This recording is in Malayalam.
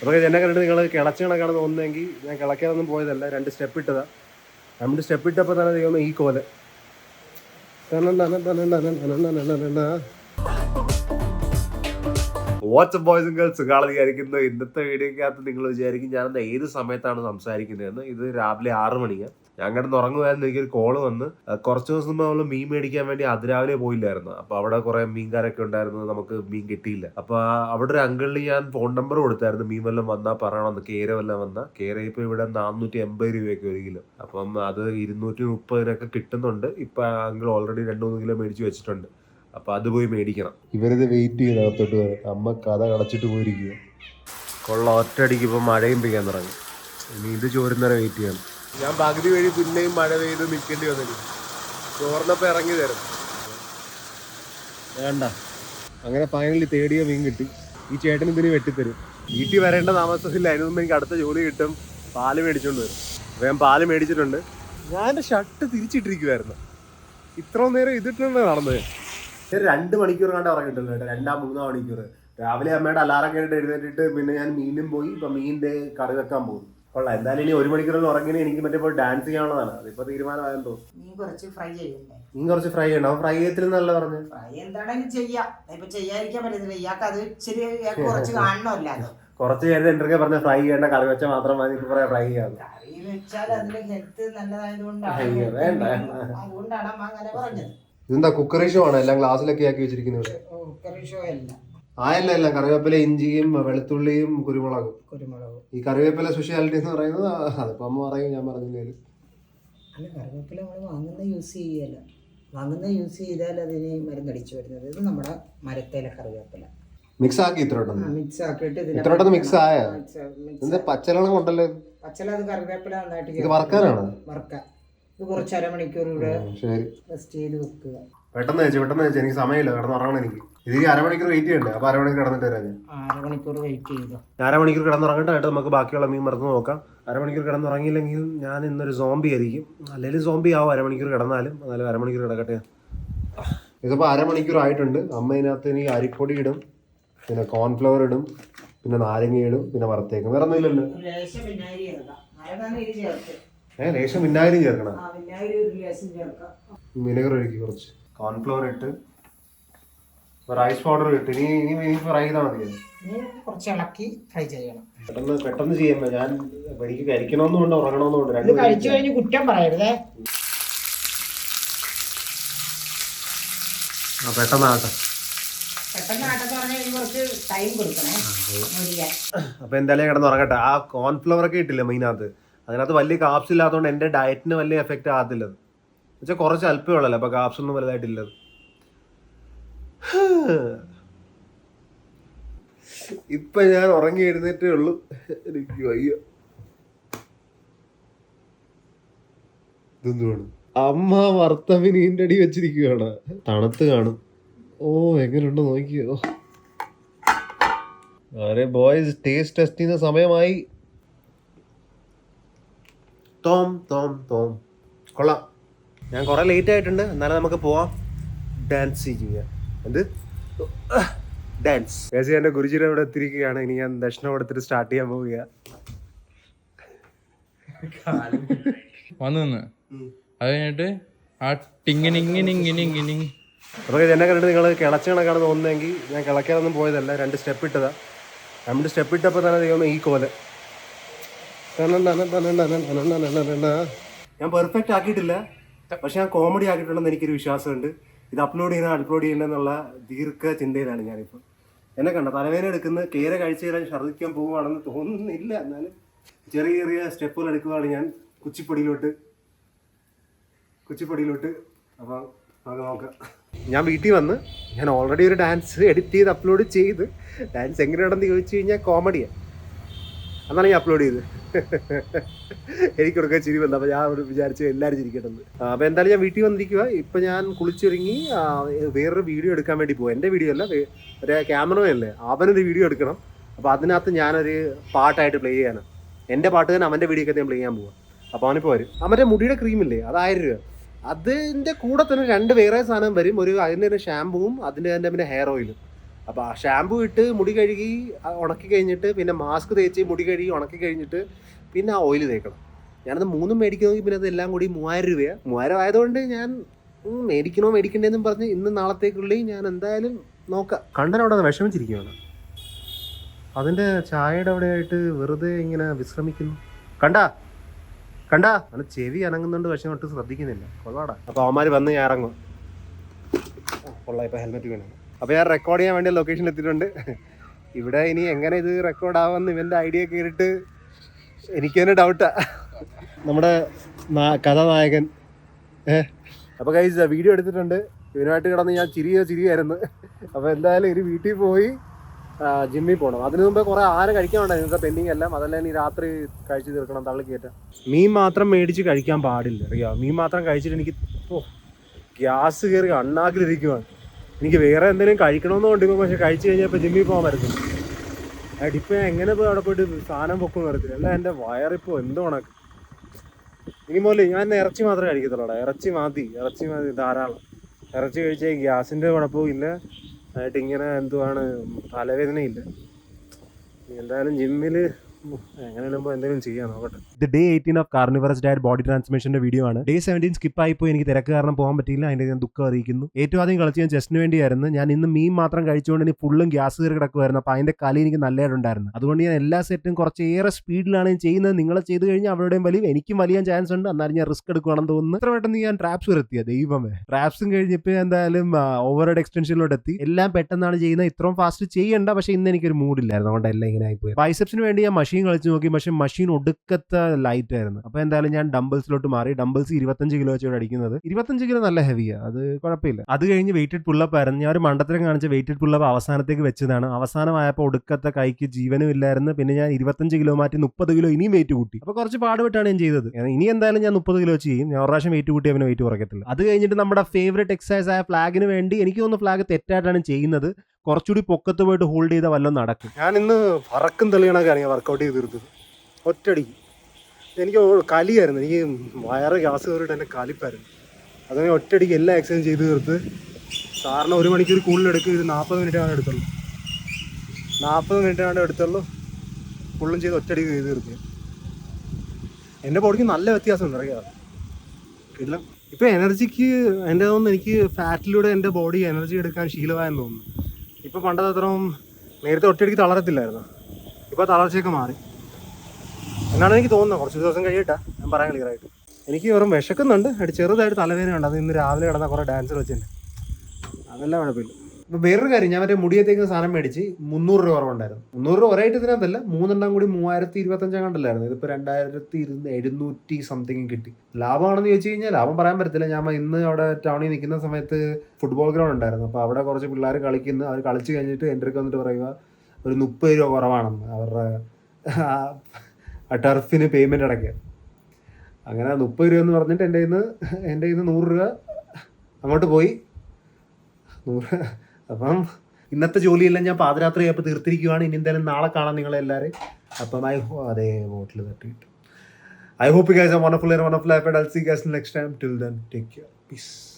അപ്പോൾ എന്നെ കണ്ടിട്ട് നിങ്ങൾ കിളച്ച കണക്കാണ് തോന്നുന്നതെങ്കിൽ ഞാൻ കിളക്കാനൊന്നും പോയതല്ല രണ്ട് സ്റ്റെപ്പ് ഇട്ടതാ. രണ്ട് സ്റ്റെപ്പ് ഇട്ടപ്പോൾ തന്നെ ദൈവം ഈ കോൽ. വാട്സപ്പ് ബോയ്സും ഗേൾസ് സുഖാളെ വിചാരിക്കുന്നു. ഇന്നത്തെ വീഡിയോക്കകത്ത് നിങ്ങൾ വിചാരിക്കും ഞാനെന്താ ഏത് സമയത്താണ് സംസാരിക്കുന്നതെന്ന്. ഇത് രാവിലെ ആറ് മണിക്ക്. ഞാൻ കിടന്ന് ഉറങ്ങുമായിരുന്നു എനിക്കൊരു കോൾ വന്ന് കുറച്ച് ദിവസം മുമ്പ് നമ്മൾ മീൻ മേടിക്കാൻ വേണ്ടി അതിരാവിലെ പോയില്ലായിരുന്നു. അപ്പൊ അവിടെ കുറെ മീൻകാരൊക്കെ ഉണ്ടായിരുന്നു നമുക്ക് മീൻ കിട്ടിയില്ല. അപ്പൊ അവിടെ ഒരു അങ്കിളിന് ഞാൻ ഫോൺ നമ്പർ കൊടുത്തായിരുന്നു. മീൻ വല്ലതും വന്നാൽ പറയണമെന്ന് കേര വല്ലതും വന്നാൽ കേര ഇപ്പൊ ഇവിടെ നാനൂറ്റി എൺപത് രൂപയൊക്കെ ഒരു കിലോ. അപ്പം അത് ഇരുന്നൂറ്റി മുപ്പതിനൊക്കെ കിട്ടുന്നുണ്ട്. ഇപ്പൊ അങ്കിൾ ഓൾറെഡി രണ്ട് മൂന്ന് കിലോ മേടിച്ച് വെച്ചിട്ടുണ്ട്. അപ്പൊ അത് പോയി മേടിക്കണം. ഇവരിത് വെയിറ്റ് ചെയ്ത് അകത്തോട്ട് അമ്മ കഥ കടച്ചിട്ട് പോയിരിക്കുക കൊള്ള ഒറ്റയടിക്ക് ഇപ്പൊ മഴയും പെയ്യാൻ തുടങ്ങി. ഇനി ഇത് ചോരുന്നവരെ വെയിറ്റ് ചെയ്യണം. ഞാൻ പകുതി വഴി പിന്നെയും മഴ പെയ്ത് നിൽക്കേണ്ടി വന്നില്ല ചോർന്നപ്പോ ഇറങ്ങി തരും. വേണ്ട. അങ്ങനെ ഫൈനലി തേടിയ മീൻ കിട്ടി. ഈ ചേട്ടൻ ഇതിന് വെട്ടിത്തരും. വീട്ടിൽ വരേണ്ട താമസമില്ല. അതിന് മുമ്പ് എനിക്ക് അടുത്ത ജോലി കിട്ടും. പാൽ മേടിച്ചോണ്ട് വരും. അപ്പൊ ഞാൻ പാൽ മേടിച്ചിട്ടുണ്ട്. ഞാൻ ഷർട്ട് തിരിച്ചിട്ടിരിക്കുവായിരുന്നു. ഇത്രയും നേരം ഇതിട്ടുണ്ട് നടന്നത്. ഞാൻ രണ്ട് മണിക്കൂർ കണ്ട് ഉറങ്ങിയിട്ടുണ്ട് കേട്ടോ. രണ്ടാം മൂന്നാം മണിക്കൂർ. രാവിലെ അമ്മയുടെ അലാറം കേട്ടിട്ട് എഴുന്നേറ്റിട്ട് പിന്നെ ഞാൻ മീനും പോയി. ഇപ്പൊ മീനിന്റെ കറി വെക്കാൻ പോകും കൊള്ളാം. എന്തായാലും ഇനി ഒരു മണിക്കൂറിൽ ഉറങ്ങിനെ എനിക്ക് മറ്റേ പോയി ഡാൻസ് ചെയ്യാനുള്ളതാണ്. അതിപ്പോ തീരുമാനമായെന്ന് തോന്നുന്നു. നീ കുറച്ച് ഫ്രൈ ചെയ്യണ്ടേ? കുറച്ച് ഫ്രൈ ചെയ്യണം അവൻ ഫ്രൈ നല്ല പറഞ്ഞു. ഫ്രൈ എന്താണെങ്കിലും ചെയ്യാം. ഇപ്പൊ ചെയ്യാതിരിക്കാൻ പറ്റത്തില്ല. ഇയാൾക്ക് അത് കുറച്ച് കാണണമല്ല അത്. കുറച്ച് നേരത്തെ എന്തൊക്കെ പറഞ്ഞ ഫ്രൈ ചെയ്യേണ്ട കറി വെച്ചാൽ മാത്രം മതി. ഇപ്പൊ പറയാം ഫ്രൈ ചെയ്യാം. കറി വെച്ചാൽ അതിന്റെ ഹെൽത്ത് നല്ലതായതുകൊണ്ടാണ്. അയ്യോ, വേണ്ട. അതുകൊണ്ടാണ് അമ്മ അങ്ങനെ പറഞ്ഞത്. ഇതെന്താ കുക്കറി ഷോ ആണ്? എല്ലാം ഗ്ലാസ്സിലൊക്കെ ആക്കി വെച്ചിരിക്കുന്നത് ഓ, കറി ഷോ അല്ല ആയല്ല എല്ലാം കറിവേപ്പില ഇഞ്ചിയും വെളുത്തുള്ളിയും കുരുമുളകും. കുരുമുളകും. ഈ കറിവേപ്പില സ്പെഷ്യാലിറ്റി എന്ന് പറയുന്നത് അതിപ്പോ അമ്മ പറയും ഞാൻ പറഞ്ഞില്ലേ അല്ല കറിവേപ്പില നമ്മൾ വാങ്ങുന്ന യൂസ് ചെയ്യല്ല. വാങ്ങുന്ന യൂസ് ചെയ്താൽ അതിന് മരുന്നടിച്ചു വരുന്നത്. ഇത് നമ്മുടെ മരത്തേലെ കറിവേപ്പില. മിക്സ് ആക്കി ഇത്ര മിക്സ് ആക്കിയിട്ട് ഇതിനെ മിക്സ് ആയ? പച്ചലണം കൊണ്ടല്ലോ പച്ചല അത് കറിവേപ്പില നന്നായിട്ട് ഇത് വറക്കാനാണ്? വറുക്കാം. ഇത് കുറച്ച് അരമണിക്കൂർ ഇവിടെ ശരി. റെസ്റ്റ് ചെയ്ത് വെക്കുക. പെട്ടെന്ന് വെച്ചു പെട്ടെന്ന് വെച്ചു എനിക്ക് സമയമില്ല കടന്ന് ഉറങ്ങണം എനിക്ക്. ഇത് അരമണിക്കൂർ വെയിറ്റ് ചെയ്യണ്ടേ? അപ്പൊ അരമണിക്കൂർ കടന്നിട്ട് വരാം ഞാൻ. അരമണിക്കൂർ വെയിറ്റ് ചെയ്തു. അരമണിക്കൂർ കിടന്നുറങ്ങട്ടെ എന്നിട്ട് നമുക്ക് ബാക്കിയുള്ള മീൻ മറന്ന് നോക്കാം. അരമണിക്കൂർ കിടന്നുറങ്ങിയില്ലെങ്കിൽ ഞാൻ ഇന്നൊരു സോംബി ആയിരിക്കും. അല്ലെങ്കിൽ സോംബി ആവും അരമണിക്കൂർ കിടന്നാലും. എന്നാലും അരമണിക്കൂർ കിടക്കട്ടെ. ഇതിപ്പോൾ അരമണിക്കൂർ ആയിട്ടുണ്ട്. അമ്മ ഇതിനകത്ത് ഇനി അരിപ്പൊടി ഇടും പിന്നെ കോൺഫ്ലവർ ഇടും പിന്നെ നാരങ്ങ ഇടും പിന്നെ വറുത്തേക്കും. വേറെ ഒന്നുമില്ലല്ലോ ഏഹ് ലേശം വിനാഗിരി ചേർക്കണം. ആ വിനാഗിരി ഒരു ലേശം ചേർക്കാം. വിനെഗർ ഒഴുക്കി കുറച്ച്. കോൺഫ്ലവർ ഇട്ട് റൈസ് പൗഡർ ഇട്ട്. ഇനി ഇനി ഇനി ഫ്രൈ ചെയ്താൽ മതി. ഇനി കുറച്ച് ഇളക്കി ഫ്രൈ ചെയ്യണം. പെട്ടെന്ന് പെട്ടെന്ന് ചെയ്യാൻ ഞാൻ എനിക്ക് കഴിക്കണമെന്നുണ്ട് ഉറങ്ങണമെന്നുണ്ട് ഇത് രണ്ടും കഴിച്ചു കഴിഞ്ഞ് കുറ്റം പറയരുതേ. ആ പെട്ടെന്നാകട്ടെ പെട്ടെന്ന് ആട്ടെന്ന് പറഞ്ഞാൽ ഇനി കുറച്ച് ടൈം കൊടുക്കണേ. മൊരിയാൻ അപ്പൊ എന്തായാലും കിടന്ന് ഉറങ്ങട്ടെ. ആ കോൺഫ്ലവർ ഒക്കെ ഇട്ടില്ല മെയിനകത്ത് അതിനകത്ത് വലിയ കാപ്സ് ഇല്ലാത്തതുകൊണ്ട് എന്റെ ഡയറ്റിന് വലിയ എഫക്റ്റ് ആകത്തില്ല അത് വെച്ചാൽ കുറച്ച് അല്പമേ ഉള്ളല്ലോ അപ്പോൾ കാപ്സ് ഒന്നും വലുതായിട്ടില്ലത്. ഇപ്പൊ ഞാൻ ഉറങ്ങി എഴുന്നേറ്റേ ഉള്ളൂ. എനിക്ക് വയ്യ. അമ്മ വർത്തമിനീന്റെ അടി വെച്ചിരിക്കുകയാണ്. തണുത്ത് കാണും. ഓ എങ്ങനെയുണ്ടോ നോക്കിയോ? അരെ ബോയ്സ് ടേസ്റ്റ് ടെസ്റ്റ് ചെയ്യുന്ന സമയമായി. തോം തോം തോം കൊള്ളാം. ഞാൻ കുറെ ലേറ്റ് ആയിട്ടുണ്ട്. എന്നാലും നമുക്ക് പോവാം. ഡാൻസ് ചെയ്യാം. എന്ത്? ഡാൻസ് എന്റെ എന്റെ ഗുരുജിയുടെ ഇവിടെ എത്തിയിരിക്കുകയാണ്. ഇനി ഞാൻ ദക്ഷിണ കൊടുത്തിട്ട് സ്റ്റാർട്ട് ചെയ്യാൻ പോവുക വന്നു നിന്ന്. അത് കഴിഞ്ഞിട്ട് ആ ടിങ്ങിനിങ്ങിനിങ്ങിനിങ്ങിനിങ് അപ്പൊ എന്നെ കണ്ടിട്ട് നിങ്ങൾ കിളച്ച കണക്കാണ് തോന്നുന്നതെങ്കിൽ ഞാൻ കിളക്കാനൊന്നും പോയതല്ല. രണ്ട് സ്റ്റെപ്പ് ഇട്ടതാ. രണ്ട് സ്റ്റെപ്പ് ഇട്ടപ്പോൾ തന്നെ ദൈവം ഈ കോൽ. ഞാൻ പെർഫെക്റ്റ് ആക്കിയിട്ടില്ല. പക്ഷെ ഞാൻ കോമഡി ആക്കിയിട്ടുണ്ടെന്ന് എനിക്കൊരു വിശ്വാസമുണ്ട്. ഇത് അപ്ലോഡ് ചെയ്യണം അപ്ലോഡ് ചെയ്യണമെന്നുള്ള ദീർഘ ചിന്തയിലാണ് ഞാനിപ്പോൾ എന്നെ കണ്ട തലവേദന എടുക്കുന്ന കേര കഴിച്ചു തരാൻ ഛർദ്ദിക്കാൻ പോവുകയാണെന്ന് തോന്നുന്നില്ല എന്നാലും ചെറിയ ചെറിയ സ്റ്റെപ്പുകൾ എടുക്കുകയാണ് ഞാൻ കുച്ചിപ്പൊടിയിലോട്ട്. കുച്ചിപ്പൊടിയിലോട്ട് അപ്പോൾ നമുക്ക് നോക്കാം. ഞാൻ വീട്ടിൽ വന്ന് ഞാൻ ഓൾറെഡി ഒരു ഡാൻസ് എഡിറ്റ് ചെയ്ത് അപ്ലോഡ് ചെയ്ത് ഡാൻസ് എങ്ങനെയാണെന്ന് ചോദിച്ചു കഴിഞ്ഞാൽ കോമഡിയാണ് അന്നാണ് ഞാൻ അപ്ലോഡ് ചെയ്ത് എനിക്ക് കൊടുക്കാൻ ചിരി വന്നു. അപ്പോൾ ഞാൻ അവിടെ വിചാരിച്ചു എല്ലാവരും ചിരിക്കട്ടെന്ന്. അപ്പോൾ എന്തായാലും ഞാൻ വീട്ടിൽ വന്നിരിക്കുക ഇപ്പം ഞാൻ കുളിച്ചൊരുങ്ങി വേറൊരു വീഡിയോ എടുക്കാൻ വേണ്ടി പോകും എന്റെ വീഡിയോ അല്ല ഒരു ക്യാമറമാൻ അല്ലേ? അവനൊരു വീഡിയോ എടുക്കണം. അപ്പോൾ അതിനകത്ത് ഞാനൊരു പാട്ടായിട്ട് പ്ലേ ചെയ്യാണ്. എന്റെ പാട്ട് തന്നെ അവന്റെ വീഡിയോ ഒക്കെ ഞാൻ പ്ലേ ചെയ്യാൻ പോവാം. അപ്പോൾ അവനിപ്പോൾ വരും. അവന്റെ മുടിയുടെ ക്രീമില്ലേ അത് ആയിരം രൂപ. അതിന്റെ കൂടെ തന്നെ രണ്ട് വേറെ സാധനം വരും. ഒരു അതിന്റെ തന്നെ ഷാമ്പുവും അതിന്റെ തന്നെ പിന്നെ ഹെയർ ഓയിലും അപ്പോൾ ആ ഷാമ്പു ഇട്ട് മുടി കഴുകി ഉണക്കി കഴിഞ്ഞിട്ട് പിന്നെ മാസ്ക് തേച്ച് മുടി കഴുകി ഉണക്കി കഴിഞ്ഞിട്ട് പിന്നെ ആ ഓയിൽ തേക്കണം. ഞാനത് മൂന്നും മേടിക്കണമെങ്കിൽ പിന്നെ അതെല്ലാം കൂടി മൂവായിരം രൂപയാണ് മൂവായിരം ആയതുകൊണ്ട് ഞാൻ മേടിക്കണോ മേടിക്കണ്ടേന്നും പറഞ്ഞ് ഇന്ന് നാളത്തേക്കുള്ളിൽ ഞാൻ എന്തായാലും നോക്കാം. കണ്ടൻ അവിടെ വിഷമിച്ചിരിക്കുകയാണ് അതിന്റെ ചായയുടെ അവിടെ ആയിട്ട് വെറുതെ ഇങ്ങനെ വിശ്രമിക്കുന്നു. കണ്ടാ? കണ്ടാ? അത് ചെവി അനങ്ങുന്നുണ്ട് പക്ഷെ ഒട്ടും ശ്രദ്ധിക്കുന്നില്ല. കൊള്ളാടാ. അപ്പോൾ അവന്മാർ വന്ന് ഞാൻ ഇറങ്ങും കൊള്ളാം ഇപ്പോൾ ഹെൽമെറ്റ് വേണം. അപ്പോൾ ഞാൻ റെക്കോർഡ് ചെയ്യാൻ വേണ്ടി ലൊക്കേഷനിൽ എത്തിയിട്ടുണ്ട്. ഇവിടെ ഇനി എങ്ങനെ ഇത് റെക്കോർഡ് ആവാമെന്ന് ഇവന്റെ ഐഡിയ കേട്ടിട്ട് എനിക്ക് തന്നെ ഡൗട്ടാണ് നമ്മുടെ കഥാനായകൻ. ഏ? അപ്പോൾ കൈസ് വീഡിയോ എടുത്തിട്ടുണ്ട്. ഇവനുമായിട്ട് കിടന്ന് ഞാൻ ചിരിയോ ചിരിയായിരുന്നു. അപ്പോൾ എന്തായാലും ഇനി വീട്ടിൽ പോയി ജിമ്മിൽ പോകണം അതിനു മുമ്പ് കുറേ കഴിക്കാൻ കഴിക്കാനുണ്ടായിരുന്നു. ഇന്നത്തെ പെൻഡിങ് എല്ലാം. അതെല്ലാം ഇനി രാത്രി കഴിച്ചു തീർക്കണം തള്ളി കയറ്റാം മീൻ മാത്രം മേടിച്ച് കഴിക്കാൻ പാടില്ല. അറിയാം മീൻ മാത്രം കഴിച്ചിട്ട് എനിക്ക് ഓ ഗ്യാസ് കയറി അണ്ണാക്കിലിരിക്കുവാണ്. എനിക്ക് വേറെ എന്തെങ്കിലും കഴിക്കണമെന്ന് കൊണ്ടിരിക്കും പക്ഷെ കഴിച്ചു കഴിഞ്ഞപ്പോൾ ജിമ്മിൽ പോകാൻ ഇപ്പം ഞാൻ എങ്ങനെ പോയി അവിടെ പോയിട്ട് സാധനം പൊക്കും വരത്തില്ല അല്ല എന്റെ വയറിപ്പോൾ എന്തോ ഉണക്ക്. ഇനി മുതൽ ഞാൻ ഇറച്ചി മാത്രമേ കഴിക്കത്തുള്ളൂ ഇറച്ചി മതി ഇറച്ചി മതി ധാരാളം. ഇറച്ചി കഴിച്ചാൽ ഗ്യാസിന്റെ കുഴപ്പവും ഇല്ല ആയിട്ട് ഇങ്ങനെ എന്തുവാണ് തലവേദനയില്ല. എന്തായാലും ജിമ്മിൽ എങ്ങനെയാലും എന്തെങ്കിലും ചെയ്യാൻ നോക്കട്ടെ. ഇത് day eighteen of carnivorous diet body ട്രാൻസ്മിഷന്റെ video ആണ്. ഡേ സെവന്റീൻ സ്കിപ്പ് ആയിപ്പോയി എനിക്ക് തിരക്ക് കാരണം പോകാൻ പറ്റിയില്ല. അതിന്റെ ഞാൻ ദുഃഖം അറിയിക്കുന്നു. ഏറ്റവും ആദ്യം കളിച്ച് ഞാൻ ചെസ്റ്റിന് വേണ്ടിയായിരുന്നു. ഞാൻ ഇന്ന് മീൻ മാത്രം കഴിച്ചുകൊണ്ട് ഇനി ഫുള്ളും ഗ്യാസ് കയറി കിടക്കുമായിരുന്നു അപ്പോൾ അതിന്റെ കളി എനിക്ക് നല്ലതായിട്ടുണ്ടായിരുന്നു. അതുകൊണ്ട് ഞാൻ എല്ലാ സെറ്റും കുറച്ച് ഏറെ സ്പീഡിലാണ് ഞാൻ ചെയ്യുന്നത്. നിങ്ങൾ ചെയ്ത് കഴിഞ്ഞാൽ അവരുടെയും വലിയ എനിക്കും വലിയ ചാൻസ് ഉണ്ട്. എന്നാലും ഞാൻ റിസ്ക് എടുക്കുകയാണെന്ന് തോന്നുന്നു. ഇത്ര പെട്ടെന്ന് ഞാൻ ട്രാപ്സ് വരെത്തിയ ദൈവമേ. ട്രാപ്സും കഴിഞ്ഞപ്പോൾ എന്തായാലും ഓവർ ഹെഡ് എക്സ്റ്റൻഷനിലോട്ട് എത്തി. എല്ലാം പെട്ടെന്നാണ് ചെയ്യുന്നത്. ഇത്രയും ഫാസ്റ്റ് ചെയ്യണ്ട പക്ഷേ ഇന്ന് എനിക്കൊരു മൂഡില്ലായിരുന്നു അതുകൊണ്ട് എല്ലാം ഇങ്ങനെ ആയിപ്പോയി. ബൈസെപ്സിന് വേണ്ടി ഞാൻ മഷീൻ കളിച്ച് നോക്കി പക്ഷെ മെഷീൻ ഒടുക്കത്തെ ലൈറ്റ് ആയിരുന്നു. അപ്പോൾ എന്തായാലും ഞാൻ ഡംബിൾസിലോട്ട് മാറി ഡംബിൾസ് ഇരുപത്തഞ്ച് കിലോ വെച്ചോട് അടിക്കുന്നത്. ഇരുപത്തഞ്ച് കിലോ നല്ല ഹെവിയാണ് അത് കുഴപ്പമില്ല. അത് കഴിഞ്ഞ് വെയിറ്റഡ് പുള്ളപ്പ് ആയിരുന്നു. ഞാൻ ഒരു മണ്ടത്തരം കാണിച്ച വെയിറ്റഡ് പുള്ളപ്പ് അവസാനത്തേക്ക് വെച്ചതാണ്. അവസാനമായപ്പോൾ ഒടുക്കത്തെ കൈക്ക് ജീവനും ഇല്ലായിരുന്നു. പിന്നെ ഞാൻ ഇരുപത്തഞ്ച് കിലോ മാറ്റി മുപ്പത് കിലോ ഇനിയും വെയിറ്റ് കൂട്ടി. അപ്പോൾ കുറച്ച് പാടുപെട്ടാണ് ഞാൻ ചെയ്തത്. ഇനി എന്തായാലും ഞാൻ മുപ്പത് കിലോ ചെയ്യും. ഞാൻ പ്രാവശ്യം വെയിറ്റ് കൂട്ടി അവന് വെയിറ്റ് കുറയ്ക്കത്തില്ല. അത് കഴിഞ്ഞിട്ട് നമ്മുടെ ഫേവറേറ്റ് എക്സസൈസ് ആയ ഫ്ലാഗിന് വേണ്ടി എനിക്ക് തോന്നുന്നു ഫ്ലാഗ് തെറ്റായിട്ടാണ് ചെയ്യുന്നത്. കുറച്ചുകൂടി പൊക്കത്ത് പോയിട്ട് ഹോൾഡ് ചെയ്ത വല്ലതും നടക്കും. ഞാൻ ഇന്ന് പറക്കും തെളിയണ ഞാൻ വർക്കൗട്ട് ചെയ്ത് തീർത്തത് ഒറ്റടി എനിക്ക് കലിയായിരുന്നു. എനിക്ക് വയറ് ഗ്യാസ് കയറിയിട്ട് എന്റെ കലിപ്പായിരുന്നു. അതങ്ങനെ ഒറ്റടിക്ക് എല്ലാ എക്സസൈസും ചെയ്ത് തീർത്ത് സാറിന് ഒരു മണിക്കൂർ കൂടുതൽ എടുക്കും. ഇത് നാൽപ്പത് മിനിറ്റ് ആണ് എടുത്തുള്ളൂ. നാൽപ്പത് മിനിറ്റ് ആണ് എടുത്തുള്ളൂ. ഫുള്ളും ചെയ്ത് ഒറ്റടി ചെയ്ത് തീർത്ത്. എന്റെ ബോഡിക്ക് നല്ല വ്യത്യാസമുണ്ട് അറിയാം ഇല്ല ഇപ്പം എനർജിക്ക് എന്റെ തോന്നുന്നു എനിക്ക് ഫാറ്റിലൂടെ എന്റെ ബോഡി എനർജി എടുക്കാൻ ശീലമായെന്ന് തോന്നുന്നു. ഇപ്പം പണ്ടത്തെ അത്രയും നേരത്തെ ഒറ്റയടിക്ക് തളരത്തില്ലായിരുന്നു. ഇപ്പോൾ തളർച്ചയൊക്കെ മാറി. എന്നാണ് എനിക്ക് തോന്നുന്നത്. കുറച്ച് ദിവസം കഴിയട്ടാ ഞാൻ പറയാൻ ക്ലിയർ ആയിട്ട്. എനിക്ക് വെറും വിശക്കുന്നുണ്ട്. ചെറുതായിട്ട് തലവേദന ഉണ്ട് അത് ഇന്ന് രാവിലെ കിടന്ന കുറേ ഡാൻസർ വെച്ചിട്ടുണ്ട് അതെല്ലാം കുഴപ്പമില്ല. ഇപ്പം വേറൊരു കാര്യം ഞാൻ മറ്റേ മുടിയത്തേക്ക് സാധനം മേടിച്ച് മുന്നൂറ് രൂപ കുറവുണ്ടായിരുന്നു. മുന്നൂറ് രൂപ ഒരേ ഇതിനകത്തല്ല മൂന്നെണ്ണം കൂടി മൂവായിരത്തി ഇരുപത്തഞ്ചാം കണ്ടല്ലായിരുന്നു. ഇതിപ്പോൾ രണ്ടായിരത്തി ഇരുന്ന് എഴുന്നൂറ്റി സംതിങ് കിട്ടി. ലാഭമാണെന്ന് ചോദിച്ചു കഴിഞ്ഞാൽ ലാഭം പറയാൻ പറ്റത്തില്ല. ഞാൻ ഇന്ന് അവിടെ ടൗണിൽ നിൽക്കുന്ന സമയത്ത് ഫുട്ബോൾ ഗ്രൗണ്ട് ഉണ്ടായിരുന്നു. അപ്പോൾ അവിടെ കുറച്ച് പിള്ളേർ കളിക്കുന്നു. അവർ കളിച്ചു കഴിഞ്ഞിട്ട് എന്റെ അടുക്ക വന്നിട്ട് പറയുക ഒരു മുപ്പത് രൂപ കുറവാണെന്ന്. അവരുടെ ടർഫിന് പേയ്മെന്റ് അടയ്ക്കുക അങ്ങനെ മുപ്പത് രൂപ എന്ന് പറഞ്ഞിട്ട് എന്റെ ഇന്ന് എന്റെ ഇന്ന് നൂറ് രൂപ അങ്ങോട്ട് പോയി. നൂറ് അപ്പം ഇന്നത്തെ ജോലിയെല്ലാം ഞാൻ പാതിരാത്രി ആയപ്പോൾ തീർത്തിരിക്കുവാണ്. ഇനി എന്തായാലും നാളെ കാണാം നിങ്ങളെല്ലാവരും അപ്പം ഐ ഹോ അതെ ബോട്ടിൽ തട്ടിയിട്ട്. I hope you one a one of I I see guys next time till then take care peace